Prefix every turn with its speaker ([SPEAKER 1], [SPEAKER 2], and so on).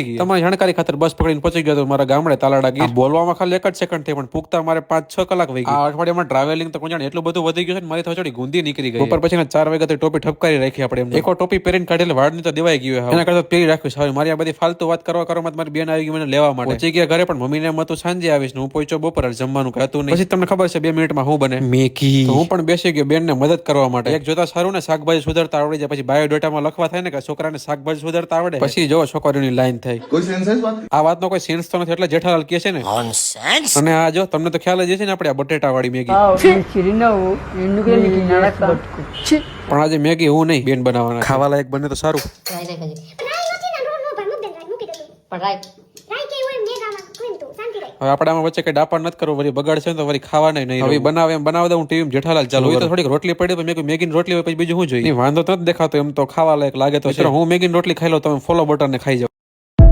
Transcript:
[SPEAKER 1] તમારી જાણકારી ખાતર બસ પકડીને પહોંચી ગયો મારા ગામડે તાલાડા ગીર બોલવામાં ખાલી એક જ સેકન્ડ થઈ પણ પૂગતા મારે પાંચ છ કલાક વહી આ અઠવાડિયામાં ટ્રાવેલિંગ તો જાણે એટલું બધું વધી ગયું છે ને મારી થોડી ગુંદી નીકળી ગઈ. ઉપર પછી ચાર વાગ્યા ટોપી ઠપકારી રાખી આપણે. એકવાર ટોપી પહેરીને કાઢેલ વાળની તો દેવાઈ ગયું એના કરતા પહેરી રાખ્યું સારું મારી આ બધી ફાલતુ વાત કરવા કરવામાં મારી બેન આવી ગઈ મને લેવા માટે. પહોંચી ગયા ઘરે પણ મમ્મીને એમ હતું સાંજે આવીશ હું પહોંચ્યો બપોર જમવાનું કઈ નહીં. પછી તમને ખબર છે બે મિનિટમાં હું બને. મેકી હું પણ બેસી ગયો બેનને મદદ કરવા માટે. એક જોતા સારું ને શાકભાજી સુધારતા આવડી જાય પછી બાયોડેટામાં લખવા થાય ને કે છોકરાને શાકભાજી સુધારતા આવડે. પછી જો છોકરીઓની લાઈન થઈ
[SPEAKER 2] કોઈ સેન્સ છે વાત
[SPEAKER 1] આ વાતનો કોઈ સેન્સ તો નથી એટલે જેઠાલાલ કહે છે ને અને આ જો તમને તો ખ્યાલ જ છે ને આપણે આ બટેટા વાળી મેગી
[SPEAKER 3] చిరునవ్వు ఎందుకు నీకు నడక
[SPEAKER 1] પણ આજે મેગી હું નહીં બેન બનાવવાના ખાવા લાયક બને તો સારું
[SPEAKER 4] રાઈ રાઈ ખાજે
[SPEAKER 5] રાઈ નથી ને નો નો પર મુદ્દે રાઈ મૂકી દેજો
[SPEAKER 4] પણ રાઈ
[SPEAKER 5] રાઈ કે હોય મેઘામાં કોઈ તું શાંતિ રાઈ
[SPEAKER 1] હવે આપણે આમાં વચ્ચે કઈ ડાપણ નથી કરવું વળી બગાડશે ને તો વળી ખાવાના નહીં હવે બનાવે એમ બનાવવા દઉં હું ટીવી જેઠાલાલ ચાલુ હોય તો થોડીક રોટલી પડી તો મેં કીધું મેગીની રોટલી હોય પછી બીજું શું જોઈએ નહીં, વાંધો તો નથી દેખાતો એમ તો ખાવા લાયક લાગે તો છે હું મેગીની રોટલી ખાઈ લઉં તમે ફોલો બટન ને ખાઈ જાઓ